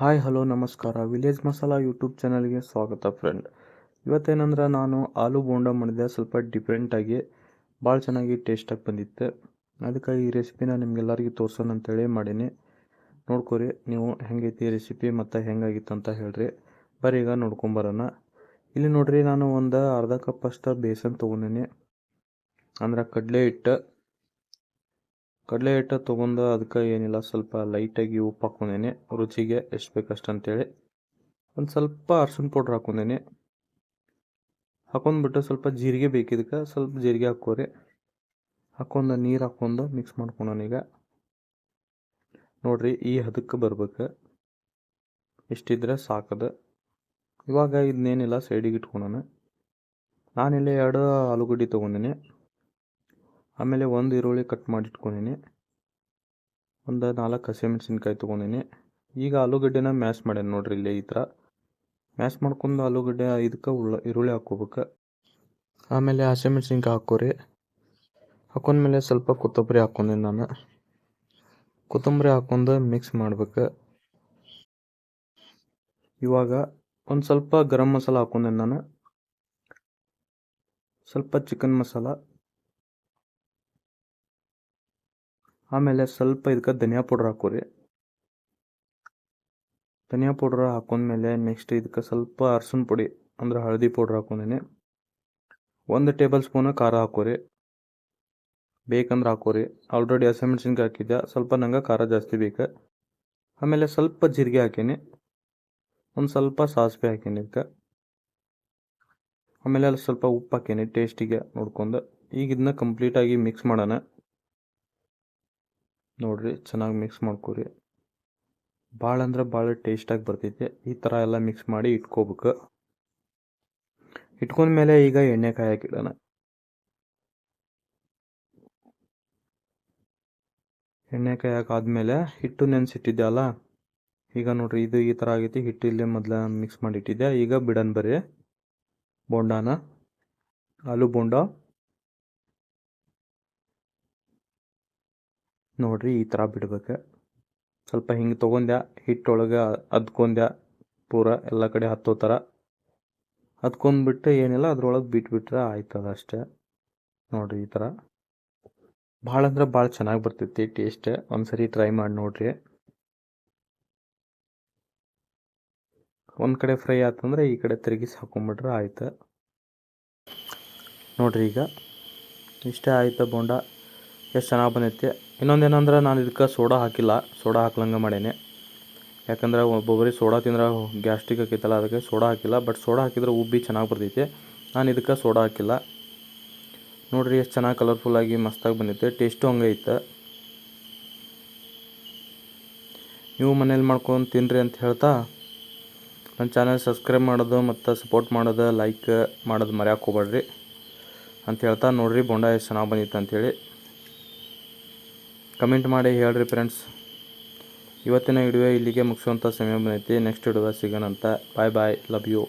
Hi, hello, ನಮಸ್ಕಾರ. Village masala YouTube ಚಾನಲ್ಗೆ ಸ್ವಾಗತ ಫ್ರೆಂಡ್. ಇವತ್ತೇನಂದ್ರೆ ನಾನು ಆಲೂ ಬೋಂಡ ಮಾಡಿದೆ. ಸ್ವಲ್ಪ ಡಿಫ್ರೆಂಟಾಗಿ ಭಾಳ ಚೆನ್ನಾಗಿ ಟೇಸ್ಟಾಗಿ ಬಂದಿತ್ತು. ಅದಕ್ಕಾಗಿ ಈ ರೆಸಿಪಿನ ನಿಮ್ಗೆಲ್ಲರಿಗೂ ತೋರ್ಸೋಣ ಅಂತೇಳಿ ಮಾಡೀನಿ. ನೋಡ್ಕೊರಿ, ನೀವು ಹೆಂಗೈತಿ ರೆಸಿಪಿ ಮತ್ತು ಹೆಂಗಾಗಿತ್ತು ಅಂತ ಹೇಳ್ರಿ. ಬರೀ ಈಗ ನೋಡ್ಕೊಂಬರೋಣ ಇಲ್ಲಿ ನೋಡ್ರಿ, ನಾನು ಒಂದು ಅರ್ಧ ಕಪ್ ಅಷ್ಟು ಬೇಸನ್ ತೊಗೊಂಡಿನಿ. ಅಂದ್ರೆ ಕಡಲೆ ಹಿಟ್ಟು ಕಡಲೆ ಹಿಟ್ಟು ತೊಗೊಂಡು ಅದಕ್ಕೆ ಏನಿಲ್ಲ, ಸ್ವಲ್ಪ ಲೈಟಾಗಿ ಉಪ್ಪು ಹಾಕ್ಕೊಂಡೇನೆ. ರುಚಿಗೆ ಎಷ್ಟು ಬೇಕಷ್ಟು ಅಂತೇಳಿ. ಒಂದು ಸ್ವಲ್ಪ ಅರ್ಶಿನ ಪೌಡ್ರ್ ಹಾಕೊಂಡೇನೆ ಹಾಕೊಂಡ್ಬಿಟ್ಟು ಸ್ವಲ್ಪ ಜೀರಿಗೆ ಬೇಕಿದ್ದಕ್ಕೆ ಸ್ವಲ್ಪ ಜೀರಿಗೆ ಹಾಕೋರಿ ಹಾಕೊಂಡು ನೀರು ಹಾಕ್ಕೊಂಡು ಮಿಕ್ಸ್ ಈಗ. ನೋಡ್ರಿ ಈ ಹದಕ್ಕೆ ಬರ್ಬೇಕು. ಇಷ್ಟಿದ್ರೆ ಸಾಕದು. ಇವಾಗ ಇದನ್ನೇನಿಲ್ಲ ಸೈಡಿಗೆ ಇಟ್ಕೊಳೋಣ ನಾನಿಲ್ಲಿ ಎರಡು ಆಲೂಗಡ್ಡೆ ತೊಗೊಂಡಿನಿ. ಆಮೇಲೆ ಒಂದು ಈರುಳ್ಳಿ ಕಟ್ ಮಾಡಿ ಇಟ್ಕೊಂಡೀನಿ ಒಂದು ನಾಲ್ಕು ಹಸಿಮೆಣಸಿನ್ಕಾಯಿ ತೊಗೊಂಡಿನಿ. ಈಗ ಆಲೂಗಡ್ಡೆನ ಮ್ಯಾಶ್ ಮಾಡ್ಯಾನ ನೋಡ್ರಿ ಇಲ್ಲಿ ಈ ಥರ ಮ್ಯಾಶ್ ಮಾಡ್ಕೊಂಡು ಆಲೂಗಡ್ಡೆ ಇದಕ್ಕೆ ಉಳ್ಳ ಈರುಳ್ಳಿ ಹಾಕ್ಕೋಬೇಕು. ಆಮೇಲೆ ಹಸಿಮೆಣಸಿನ್ಕಾಯಿ ಹಾಕೋರಿ. ಹಾಕೊಂಡ್ಮೇಲೆ ಸ್ವಲ್ಪ ಕೊತ್ತಂಬರಿ ಹಾಕ್ಕೊಂಡಿನಿ ನಾನು. ಕೊತ್ತಂಬರಿ ಹಾಕ್ಕೊಂಡು ಮಿಕ್ಸ್ ಮಾಡ್ಬೇಕು. ಇವಾಗ ಒಂದು ಸ್ವಲ್ಪ ಗರಂ ಮಸಾಲ ಹಾಕೊಂಡೆ ನಾನು. ಸ್ವಲ್ಪ ಚಿಕನ್ ಮಸಾಲ. ಆಮೇಲೆ ಸ್ವಲ್ಪ ಇದಕ್ಕೆ ಧನಿಯಾ ಪೌಡ್ರ್ ಹಾಕೋರಿ. ಧನಿಯಾ ಪೌಡ್ರ್ ಹಾಕೊಂಡ್ಮೇಲೆ ನೆಕ್ಸ್ಟ್ ಇದಕ್ಕೆ ಸ್ವಲ್ಪ ಅರ್ಶಿನ ಪುಡಿ ಅಂದ್ರೆ ಹಳದಿ ಪೌಡ್ರ್ ಹಾಕೊಂಡೀನಿ. ಒಂದು ಟೇಬಲ್ ಸ್ಪೂನ್ ಖಾರ ಹಾಕೋರಿ. ಬೇಕಂದ್ರೆ ಹಾಕೋರಿ. ಆಲ್ರೆಡಿ ಹಸಿಮೆಣ್ಸಿನ್ಕಾಯಿ ಹಾಕಿದ್ದೆ ಸ್ವಲ್ಪ ನಂಗೆ ಖಾರ ಜಾಸ್ತಿ ಬೇಕು. ಆಮೇಲೆ ಸ್ವಲ್ಪ ಜೀರಿಗೆ ಹಾಕೀನಿ. ಒಂದು ಸ್ವಲ್ಪ ಸಾಸಿವೆ ಹಾಕೀನಿ ಇದಕ್ಕೆ. ಆಮೇಲೆ ಅಲ್ಲಿ ಸ್ವಲ್ಪ ಉಪ್ಪು ಹಾಕೀನಿ ಟೇಸ್ಟಿಗೆ ನೋಡ್ಕೊಂಡು. ಈಗ ಇದನ್ನ ಕಂಪ್ಲೀಟಾಗಿ ಮಿಕ್ಸ್ ಮಾಡೋಣ. ನೋಡ್ರಿ, ಚೆನ್ನಾಗಿ ಮಿಕ್ಸ್ ಮಾಡ್ಕೊರಿ. ಭಾಳ ಅಂದ್ರೆ ಭಾಳ ಟೇಸ್ಟಾಗಿ ಬರ್ತೈತೆ. ಈ ಥರ ಎಲ್ಲ ಮಿಕ್ಸ್ ಮಾಡಿ ಇಟ್ಕೋಬೇಕು. ಇಟ್ಕೊಂಡ್ಮೇಲೆ ಈಗ ಎಣ್ಣೆ ಕಾಯಕ್ಕಿಡೋಣ ಎಣ್ಣೆ ಹಾಕಾದ್ಮೇಲೆ ಹಿಟ್ಟು ನೆನೆಸಿಟ್ಟಿದ್ದೆ ಅಲ್ಲ? ಈಗ ನೋಡ್ರಿ, ಇದು ಈ ಥರ ಆಗೈತಿ. ಹಿಟ್ಟು ಇಲ್ಲೇ ಮೊದಲ ಮಿಕ್ಸ್ ಮಾಡಿ ಇಟ್ಟಿದ್ದೆ. ಈಗ ಬಿಡನ್ ಬರ್ರಿ. ಬೋಂಡಾನ ಆಲೂ ಬೋಂಡ ನೋಡ್ರಿ ಈ ಥರ ಬಿಡ್ಬೇಕು. ಸ್ವಲ್ಪ ಹಿಂಗೆ ತೊಗೊಂಡ್ಯ, ಹಿಟ್ಟೊಳಗೆ ಅದ್ಕೊಂಡ್ಯ, ಪೂರ ಎಲ್ಲ ಕಡೆ ಹತ್ತೋ ಥರ ಅದ್ಕೊಂಡ್ಬಿಟ್ಟು ಏನಿಲ್ಲ, ಅದ್ರೊಳಗೆ ಬಿಟ್ಬಿಟ್ರೆ ಆಯ್ತದ ಅಷ್ಟೇ ನೋಡ್ರಿ ಈ ಥರ ಭಾಳ ಅಂದ್ರೆ ಭಾಳ ಚೆನ್ನಾಗಿ ಬರ್ತೈತಿ ಟೇಸ್ಟ್ ಒಂದ್ಸರಿ ಟ್ರೈ ಮಾಡಿ ನೋಡ್ರಿ. ಒಂದು ಕಡೆ ಫ್ರೈ ಆತಂದ್ರೆ ಈ ಕಡೆ ತಿರುಗಿಸಿ ಹಾಕೊಂಬಿಟ್ರೆ ಆಯ್ತು. ನೋಡ್ರಿ ಈಗ. ಇಷ್ಟೇ ಆಯ್ತು ಬೋಂಡ? ಎಷ್ಟು ಚೆನ್ನಾಗಿ ಬಂದೈತಿ. ಇನ್ನೊಂದೇನಂದ್ರೆ ನಾನು ಇದಕ್ಕೆ ಸೋಡಾ ಹಾಕಿಲ್ಲ. ಸೋಡಾ ಹಾಕ್ಲಂಗೆ ಮಾಡೇನೆ. ಯಾಕಂದ್ರೆ ಒಬ್ಬೊಬ್ಬರಿಗೆ ಸೋಡಾ ತಿಂದ್ರೆ ಗ್ಯಾಸ್ಟ್ರಿಕ್ ಆಕೈತಲ್ಲ, ಅದಕ್ಕೆ ಸೋಡಾ ಹಾಕಿಲ್ಲ. ಬಟ್ ಸೋಡಾ ಹಾಕಿದ್ರೆ ಉಬ್ಬಿ ಚೆನ್ನಾಗಿ ಬರ್ತೈತಿ. ನಾನು ಇದಕ್ಕೆ ಸೋಡಾ ಹಾಕಿಲ್ಲ. ನೋಡಿರಿ ಎಷ್ಟು ಚೆನ್ನಾಗಿ ಕಲರ್ಫುಲ್ಲಾಗಿ ಮಸ್ತಾಗಿ ಬಂದೈತೆ. ಟೇಸ್ಟು ಹಂಗೆ ನೀವು ಮನೇಲಿ ಮಾಡ್ಕೊಂಡು ತಿನ್ನಿರಿ ಅಂತ ಹೇಳ್ತಾ ನನ್ನ ಚಾನಲ್ ಸಬ್ಸ್ಕ್ರೈಬ್ ಮಾಡೋದು ಮತ್ತು ಸಪೋರ್ಟ್ ಮಾಡೋದು ಲೈಕ್ ಮಾಡೋದು ಮರ್ಯಾಕೆ ಹೋಗ್ಬೇಡ್ರಿ ಅಂತ ಹೇಳ್ತಾ, ನೋಡಿರಿ ಬೊಂಡ ಎಷ್ಟು ಚೆನ್ನಾಗಿ ಬಂದಿತ್ತು ಅಂಥೇಳಿ ಕಮೆಂಟ್ ಮಾಡಿ ಹೇಳ್ರಿ ಫ್ರೆಂಡ್ಸ್ ಇವತ್ತಿನ ವಿಡಿಯೋ ಇಲ್ಲಿಗೆ ಮುಗಿಸುವಂಥ ಸಮಯ ಬಂದೈತಿ next video ಸಿಗೋಣಂತ. Bye bye love you